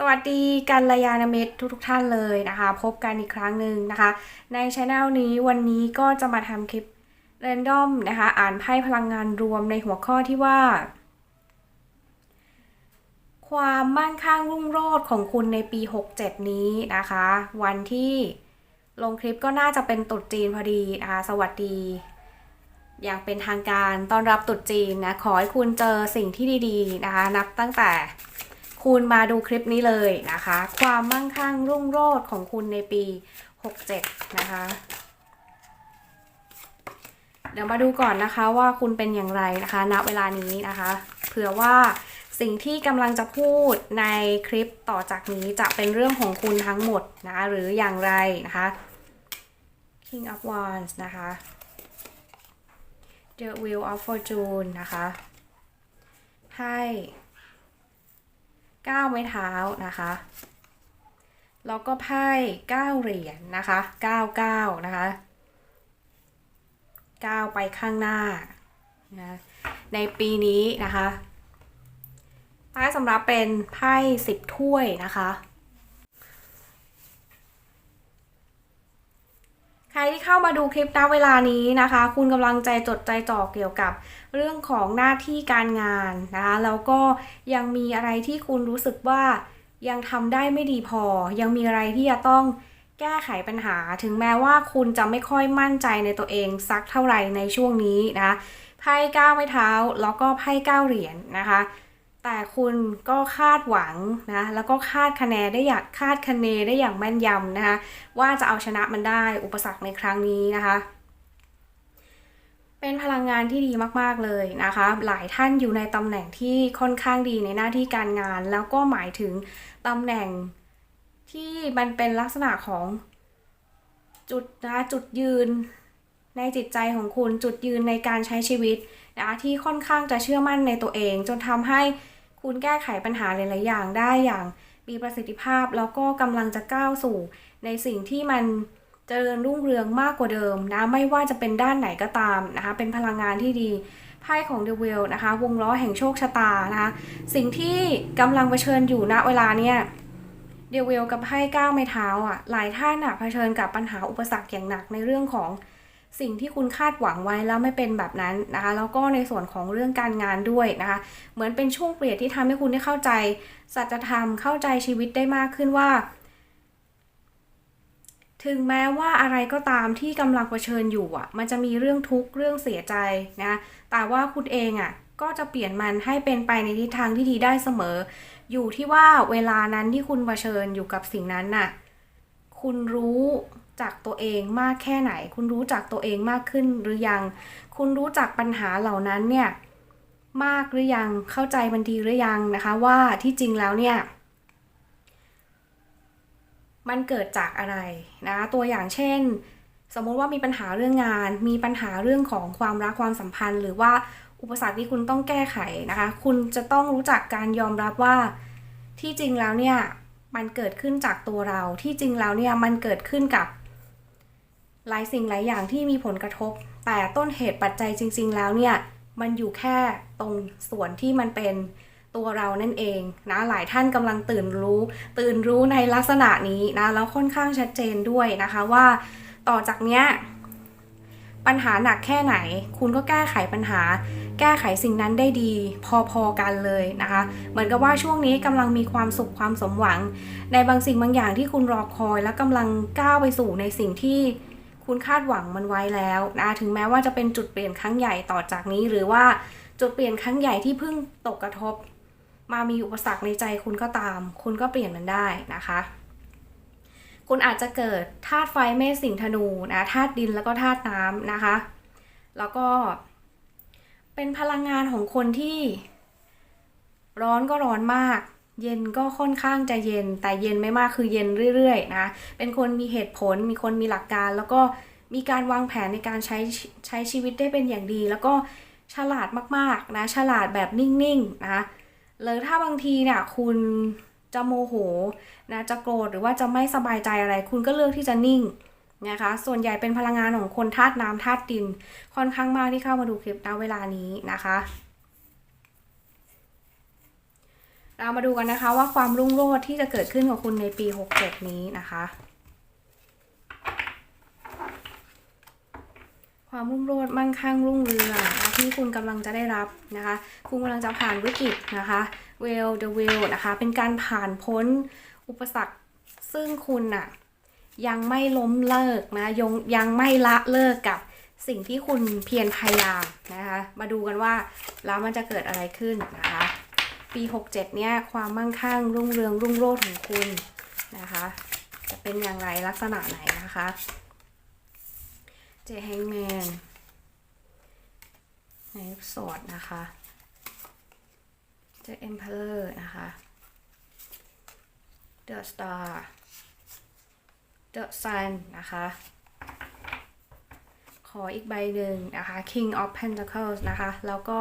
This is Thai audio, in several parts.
สวัสดีกันลยาณมิตรทุกๆท่านเลยนะคะ พบกันอีกครั้งหนึ่งนะคะ ในช anel นี้วันนี้ก็จะมาทำคลิปเรนดอมนะคะ อ่านไพ่พลังงานรวมในหัวข้อที่ว่า ความมั่งคั่งรุ่งโรจน์ของคุณในปี 67 นี้นะคะ วันที่ลงคลิปก็น่าจะเป็นตรุษจีนพอดีนะคะสวัสดี อย่างเป็นทางการต้อนรับตรุษจีนนะขอให้คุณเจอสิ่งที่ดี ๆ นะคะ นับตั้งแต่ คุณมาดูคลิปนี้เลยนะคะ ความมั่งคั่งรุ่งโรจน์ของคุณในปี 67 นะคะ เดี๋ยวมาดูก่อนนะคะว่าคุณเป็นอย่างไรนะคะณเวลานี้นะคะเผื่อว่าสิ่งที่กำลังจะพูดในคลิปต่อจากนี้จะเป็นเรื่องของคุณทั้งหมดนะคะหรืออย่างไรนะคะ King of Wands นะคะ The Wheel of Fortune นะคะไพ่ ก้าวไม้เท้านะคะ แล้วก็ไพ่ก้าเหรียญนะคะก้าเก้านะคะก้าวไปข้างหน้านะในปีนี้นะคะไพ่สำหรับเป็นไพ่สิบถ้วยนะคะ ใค รที่เข้ามาดูคลิปณเวลานี้นะคะ คุณกำลังใจจดใจจ่อเกี่ยวกับเรื่องของหน้าที่การงานนะคะแล้วก็ยังมีอะไรที่คุณรู้สึกว่ายังทำได้ไม่ดีพอ ยังมีอะไรที่จะต้องแก้ไขปัญหา ถึงแม้ว่าคุณจะไม่ค่อยมั่นใจในตัวเองสักเท่าไหร่ในช่วงนี้นะคะไพ่ก้าวไม้เท้าแล้วก็ไพ่ก้าวเหรียญนะคะ แต่คุณก็คาดหวังนะแล้วก็คาดคะเนได้อย่างคาดคะเนได้อย่างแม่นยำนะคะว่าจะเอาชนะมันได้อุปสรรคในครั้งนี้นะคะเป็นพลังงานที่ดีมาก ๆ เลยนะคะ หลายท่านอยู่ในตำแหน่งที่ค่อนข้างดีในหน้าที่การงาน แล้วก็หมายถึงตำแหน่งที่มันเป็นลักษณะของจุดนะจุดยืน ในจิตใจของคุณจุดยืนในการใช้ชีวิตนะที่ค่อนข้างจะเชื่อมั่นในตัวเอง จนทำให้คุณแก้ไขปัญหาหลาย ๆ อย่างได้อย่างมีประสิทธิภาพแล้วก็กำลังจะก้าวสู่ ในสิ่งที่มันเจริญรุ่งเรืองมากกว่าเดิมนะไม่ว่าจะเป็นด้านไหนก็ตามนะคะเป็นพลังงานที่ดีไพ่ของ The Wheel นะคะวงล้อแห่งโชคชะตานะคะสิ่งที่กำลังเผชิญอยู่ณเวลาเนี่ยเดวิลกับไพ่ก้าวไม้เท้าอะหลายท่านอะเผชิญกับปัญหาอุปสรรคอย่างหนักในเรื่องของ สิ่งที่คุณคาดหวังไว้แล้วไม่เป็นแบบนั้นนะคะแล้วก็ในส่วนของเรื่องการงานด้วยนะคะเหมือนเป็นช่วงเปลี่ยนที่ทำให้คุณได้เข้าใจสัจธรรมเข้าใจชีวิตได้มากขึ้นว่า ถึงแม้ว่าอะไรก็ตามที่กำลังเผชิญอยู่อะ มันจะมีเรื่องทุกข์เรื่องเสียใจนะแต่ว่าคุณเองอะก็จะเปลี่ยนมันให้เป็นไปในทิศทางที่ดีได้เสมอ อยู่ที่ว่าเวลานั้นที่คุณเผชิญอยู่กับสิ่งนั้นน่ะคุณรู้ จักตัวเองมากแค่ไหน คุณรู้จักตัวเองมากขึ้นหรือยัง คุณรู้จักปัญหาเหล่านั้นเนี่ยมากหรือยังเข้าใจมันดีหรือยังนะคะว่าที่จริงแล้วเนี่ยมันเกิดจากอะไรนะตัวอย่างเช่น สมมติว่ามีปัญหาเรื่องงาน มีปัญหาเรื่องของความรักความสัมพันธ์ หรือว่าอุปสรรคที่คุณต้องแก้ไขนะคะ คุณจะต้องรู้จักการยอมรับว่าที่จริงแล้วเนี่ยมันเกิดขึ้นจากตัวเราที่จริงแล้วเนี่ยมันเกิดขึ้นกับ หลายสิ่งหลายอย่างที่มีผลกระทบ แต่ต้นเหตุปัจจัยจริง ๆ แล้วเนี่ยมันอยู่แค่ตรงส่วนที่มันเป็นตัวเรานั่นเองนะหลายท่านกำลังตื่นรู้ ตื่นรู้ในลักษณะนี้นะแล้วค่อนข้างชัดเจนด้วยนะคะว่า ต่อจากเนี้ยปัญหาหนักแค่ไหน คุณก็แก้ไขปัญหา แก้ไขสิ่งนั้นได้ดี พอๆกันเลยนะคะ เหมือนกับว่าช่วงนี้กำลังมีความสุขความสมหวัง ในบางสิ่งบางอย่างที่คุณรอคอย และกำลังก้าวไปสู่ในสิ่งที่ คุณคาดหวังมันไว้แล้วนะถึงแม้ว่าจะเป็นจุดเปลี่ยนครั้งใหญ่ต่อจากนี้ หรือว่าจุดเปลี่ยนครั้งใหญ่ที่เพิ่งตกกระทบ มามีอุปสรรคในใจคุณก็ตาม คุณก็เปลี่ยนมันได้นะคะ คุณอาจจะเกิดธาตุไฟเมษสิงธนูนะธาตุดินแล้วก็ธาตุน้ำนะคะ แล้วก็ เป็นพลังงานของคนที่ ร้อนก็ร้อนมาก เย็นก็ค่อนข้างจะเย็น แต่เย็นไม่มากคือเย็นเรื่อยๆนะ เป็นคนมีเหตุผล มีคนมีหลักการ แล้วก็มีการวางแผนในการใช้ใช้ชีวิตได้เป็นอย่างดี แล้วก็ฉลาดมากๆนะ ฉลาดแบบนิ่งๆนะเลยถ้าบางทีเนี่ยคุณจะโมโหนะจะโกรธหรือว่าจะไม่สบายใจอะไร คุณก็เลือกที่จะนิ่งนะคะ ส่วนใหญ่เป็นพลังงานของคนธาตุน้ำธาตุดิน ค่อนข้างมากที่เข้ามาดูคลิปณเวลานี้นะคะ เรามาดูกันนะคะว่าความรุ่งโรจน์ที่จะเกิดขึ้นกับคุณในปี 67 นี้นะคะ ความรุ่งโรจน์มั่งคั่งรุ่งเรืองที่คุณกำลังจะได้รับนะคะ คุณกำลังจะผ่านวิกฤตนะคะ well the will นะคะ เป็นการผ่านพ้นอุปสรรคซึ่งคุณน่ะยังไม่ล้มเลิกนะยังยังไม่ละเลิกกับสิ่งที่คุณเพียรพยายามนะคะ มาดูกันว่าแล้วมันจะเกิดอะไรขึ้นนะคะ ปี 67 เนี่ยความมั่งคั่งรุ่งเรืองรุ่งโรจน์ของคุณนะคะ จะเป็นอย่างไรลักษณะไหนนะคะเจแฮงแมนในสวดนะคะเจเอ็มเพลอร์นะคะเดอะสตาร์เดอะซันนะคะขออีกใบหนึ่งนะคะ King of Pentacles นะคะ แล้วก็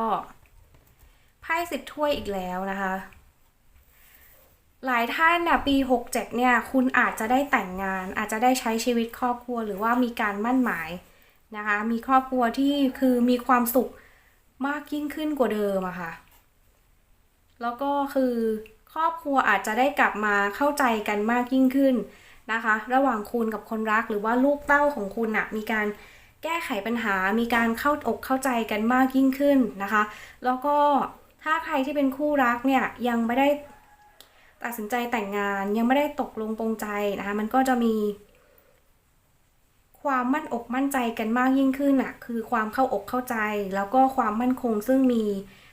ไพ่สิบถ้วยอีกแล้วนะคะ หลายท่านนะปี 67 เนี่ย คุณอาจจะได้แต่งงาน อาจจะได้ใช้ชีวิตครอบครัวหรือว่ามีการมั่นหมายนะคะ มีครอบครัวที่คือมีความสุขมากยิ่งขึ้นกว่าเดิมอะค่ะ แล้วก็คือครอบครัวอาจจะได้กลับมาเข้าใจกันมากยิ่งขึ้นนะคะ ระหว่างคุณกับคนรักหรือว่าลูกเต้าของคุณอะมีการแก้ไขปัญหา มีการเข้าอกเข้าใจกันมากยิ่งขึ้นนะคะ แล้วก็ ถ้าใครที่เป็นคู่รักเนี่ยยังไม่ได้ตัดสินใจแต่งงานยังไม่ได้ตกลงปรงใจนะคะมันก็จะมี ความมั่นอกมั่นใจกันมากยิ่งขึ้นอะคือความเข้าอกเข้าใจ แล้วก็ความมั่นคงซึ่งมี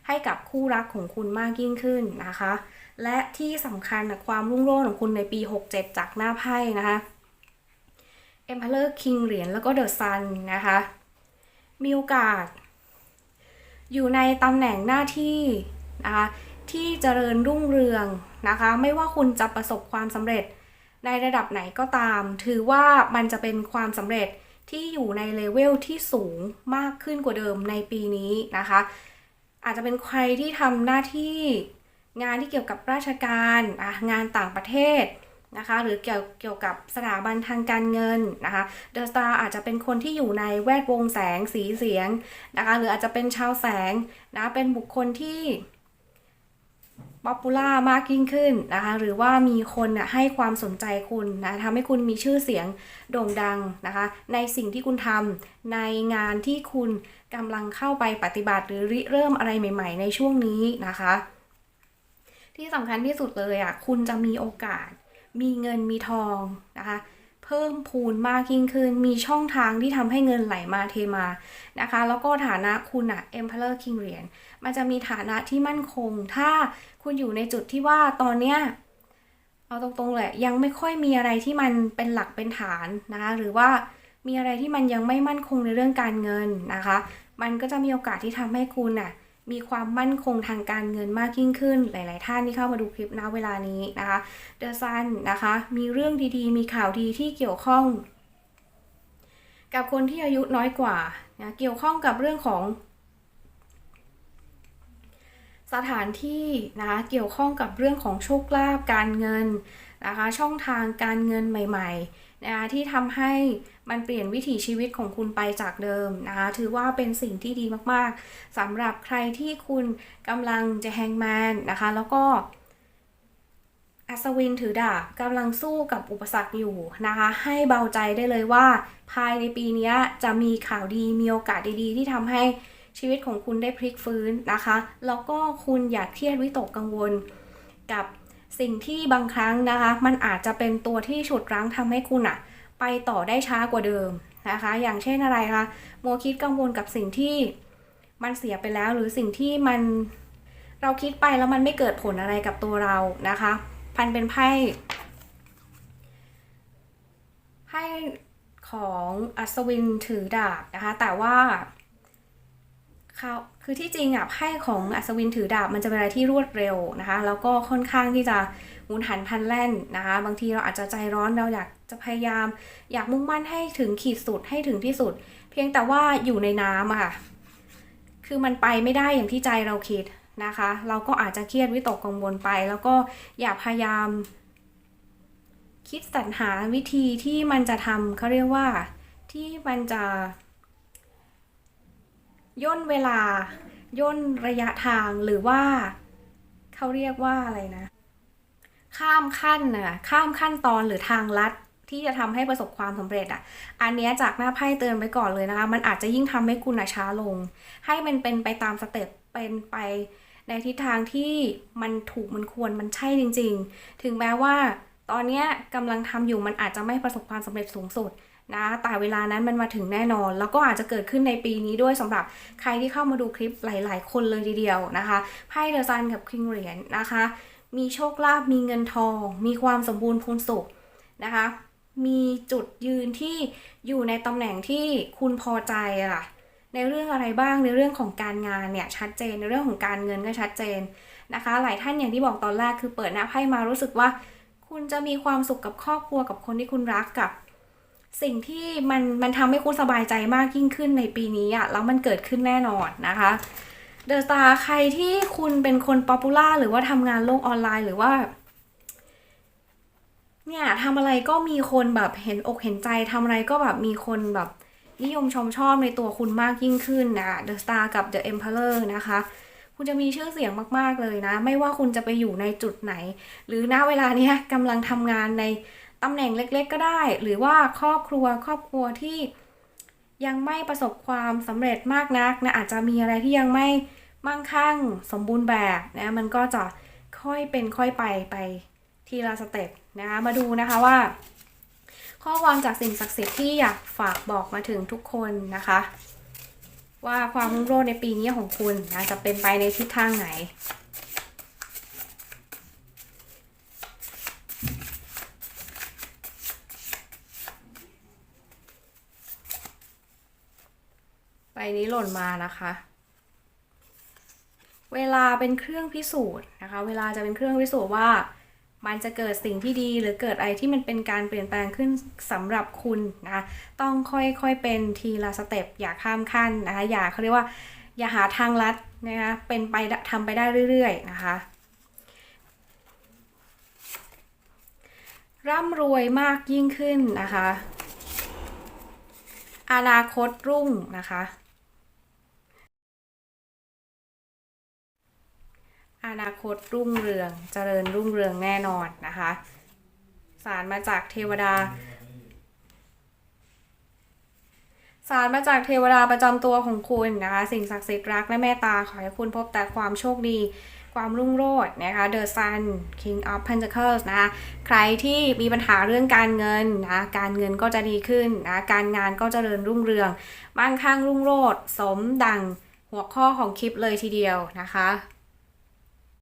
ให้กับคู่รักของคุณมากยิ่งขึ้นนะคะ และที่สำคัญนะความรุ่งโรจน์ของคุณในปี 67 จากหน้าไพ่นะคะ Emperor King เหรียญแล้วก็ The Sun นะคะ มีโอกาส อยู่ในตำแหน่งหน้าที่นะคะที่เจริญรุ่งเรืองนะคะ ไม่ว่าคุณจะประสบความสำเร็จในระดับไหนก็ตาม ถือว่ามันจะเป็นความสำเร็จที่อยู่ในเลเวลที่สูงมากขึ้นกว่าเดิมในปีนี้นะคะ อาจจะเป็นใครที่ทำหน้าที่งานที่เกี่ยวกับราชการงานต่างประเทศ นะคะหรือเกี่ยวเกี่ยวกับสถาบันทางการเงินนะคะเดอะสตาร์อาจจะเป็นคนที่อยู่ในแวดวงแสงสีเสียงนะคะหรืออาจจะเป็นชาวแสงนะเป็นบุคคลที่ป๊อปปูล่ามากยิ่งขึ้นนะคะหรือว่ามีคนนะให้ความสนใจคุณนะทำให้คุณมีชื่อเสียงโด่งดังนะคะในสิ่งที่คุณทำในงานที่คุณกำลังเข้าไปปฏิบัติหรือริเริ่มอะไรใหม่ ๆ ในช่วงนี้นะคะ ที่สำคัญที่สุดเลยอะคุณจะมีโอกาส มีเงินมีทองนะคะเพิ่มพูนมากยิ่งขึ้น มีช่องทางที่ทำให้เงินไหลมาเทมานะคะ แล้วก็ฐานะคุณอะ Emperor King เหรียญมันจะมีฐานะที่มั่นคง ถ้าคุณอยู่ในจุดที่ว่าตอนเนี้ยเอาตรงๆเลยยังไม่ค่อยมีอะไรที่มันเป็นหลักเป็นฐานนะคะ หรือว่ามีอะไรที่มันยังไม่มั่นคงในเรื่องการเงินนะคะ มันก็จะมีโอกาสที่ทำให้คุณอะ มีความมั่นคงทางการเงินมากยิ่งขึ้น หลาย ๆ ท่านที่เข้ามาดูคลิปณเวลานี้นะคะเดอะซันนะคะ มีเรื่องดีๆ มีข่าวดีที่เกี่ยวข้อง กับคนที่อายุน้อยกว่านะเกี่ยวข้องกับเรื่องของ สถานที่นะคะเกี่ยวข้องกับเรื่องของโชคลาภการเงินนะคะช่องทางการเงินใหม่ๆนะคะที่ทำให้มันเปลี่ยนวิถีชีวิตของคุณไปจากเดิมนะคะถือว่าเป็นสิ่งที่ดีมากๆสำหรับใครที่คุณกำลังจะแฮงแมนนะคะแล้วก็อัศวินถือดาบกำลังสู้กับอุปสรรคอยู่นะคะ ให้เบาใจได้เลยว่า ภายในปีนี้จะมีข่าวดีมีโอกาสดีๆ ที่ทำให้ ชีวิตของคุณได้พลิกฟื้นนะคะ แล้วก็คุณอย่าเครียดวิตกกังวลกับสิ่งที่บางครั้งนะคะ มันอาจจะเป็นตัวที่ฉุดรั้งทำให้คุณอะไปต่อได้ช้ากว่าเดิมนะคะ อย่างเช่นอะไรคะโมวคิดกังวลกับสิ่งที่มันเสียไปแล้วหรือสิ่งที่มันเราคิดไปแล้วมันไม่เกิดผลอะไรกับตัวเรานะคะพันเป็นไพ่ไพ่ของอัศวินถือดาบนะคะ แต่ว่า เขาคือที่จริงอะไพ่ของอัศวินถือดาบมันจะเป็นอะไรที่รวดเร็วนะคะ แล้วก็ค่อนข้างที่จะหมุนหันพันแล่นนะคะ บางทีเราอาจจะใจร้อนเราอยากจะพยายาม อยากมุ่งมั่นให้ถึงขีดสุดให้ถึงที่สุด เพียงแต่ว่าอยู่ในน้ำอะค่ะคือมันไปไม่ได้อย่างที่ใจเราคิดนะคะ เราก็อาจจะเครียดวิตกกังวลไป แล้วก็อย่าพยายาม คิดสรรหาวิธีที่มันจะทำเขาเรียกว่าที่มันจะ ย่นเวลา ย่นระยะทางหรือว่าเขาเรียกว่าอะไรนะ ข้ามขั้นน่ะข้ามขั้นตอนหรือทางลัดที่จะทำให้ประสบความสำเร็จอะ อันเนี้ยจากหน้าไพ่เตือนไว้ก่อนเลยนะคะ มันอาจจะยิ่งทำให้คุณอะช้าลง ให้มันเป็นไปตามสเต็ป เป็นไปในทิศทางที่มันถูกมันควรมันใช่จริง ๆ ถึงแม้ว่าตอนเนี้ยกำลังทำอยู่มันอาจจะไม่ประสบความสำเร็จสูงสุด นะแต่เวลานั้นมันมาถึงแน่นอน แล้วก็อาจจะเกิดขึ้นในปีนี้ด้วยสำหรับใครที่เข้ามาดูคลิปหลาย ๆ คนเลยทีเดียวนะคะไพ่เดอะซันกับคิงเหรียญนะคะ มีโชคลาภมีเงินทอง มีความสมบูรณ์พูนสุขนะคะ มีจุดยืนที่อยู่ในตำแหน่งที่คุณพอใจอะในเรื่องอะไรบ้างในเรื่องของการงานเนี่ยชัดเจนในเรื่องของการเงินก็ชัดเจนนะคะ หลายท่านอย่างที่บอกตอนแรกคือเปิดหน้าไพ่มารู้สึกว่า คุณจะมีความสุขกับครอบครัวกับคนที่คุณรักกับ สิ่งที่มันมันทำให้คุณสบายใจมากยิ่งขึ้นในปีนี้อะแล้วมันเกิดขึ้นแน่นอนนะคะเดอะสตาร์ใครที่คุณเป็นคนป๊อปปูล่าหรือว่าทำงานโลกออนไลน์หรือว่า เนี่ยทำอะไรก็มีคนแบบเห็นอกเห็นใจทำอะไรก็แบบมีคนแบบนิยมชมชอบในตัวคุณมากยิ่งขึ้นนะ The Star กับ The Emperor นะคะ คุณจะมีชื่อเสียงมาก ๆ เลยนะ ไม่ว่าคุณจะไปอยู่ในจุดไหน หรือณเวลานี้กำลังทำงานใน ตำแหน่งเล็กๆก็ได้ หรือว่าครอบครัวครอบครัวที่ยังไม่ประสบความสำเร็จมากนักนะอาจจะมีอะไรที่ยังไม่มั่งคั่งสมบูรณ์แบบนะมันก็จะค่อยเป็นค่อยไปไปทีละสเต็ปนะคะมาดูนะคะว่า ข้อความจากสิ่งศักดิ์สิทธิ์ที่อยากฝากบอกมาถึงทุกคนนะคะ ว่าความรุ่งโรจน์ในปีนี้ของคุณนะจะเป็นไปในทิศทางไหน นี้หล่นมานะคะ เวลาเป็นเครื่องพิสูจน์นะคะ เวลาจะเป็นเครื่องพิสูจน์ว่า มันจะเกิดสิ่งที่ดีหรือเกิดอะไรที่มันเป็นการเปลี่ยนแปลงขึ้นสำหรับคุณนะคะต้องค่อยๆเป็นทีละสเต็ปอย่าข้ามขั้นนะคะอย่าเขาเรียกว่าอย่าหาทางลัดนะคะเป็นไปทำไปได้เรื่อยๆนะคะร่ำรวยมากยิ่งขึ้นนะคะ อนาคตรุ่งนะคะ อนาคตรุ่งเรืองเจริญรุ่งเรืองแน่นอนนะคะสารมาจากเทวดาสารมาจากเทวดาประจำตัวของคุณนะคะ สิ่งศักดิ์สิทธิ์รักและเมตตาขอให้คุณพบแต่ความโชคดีความรุ่งโรจน์นะคะ The Sun King of Pentacles นะคะใครที่มีปัญหาเรื่องการเงินนะการเงินก็จะดีขึ้นนะการงานก็เจริญรุ่งเรืองมั่งคั่งรุ่งโรจน์สมดังหัวข้อของคลิปเลยทีเดียวนะคะ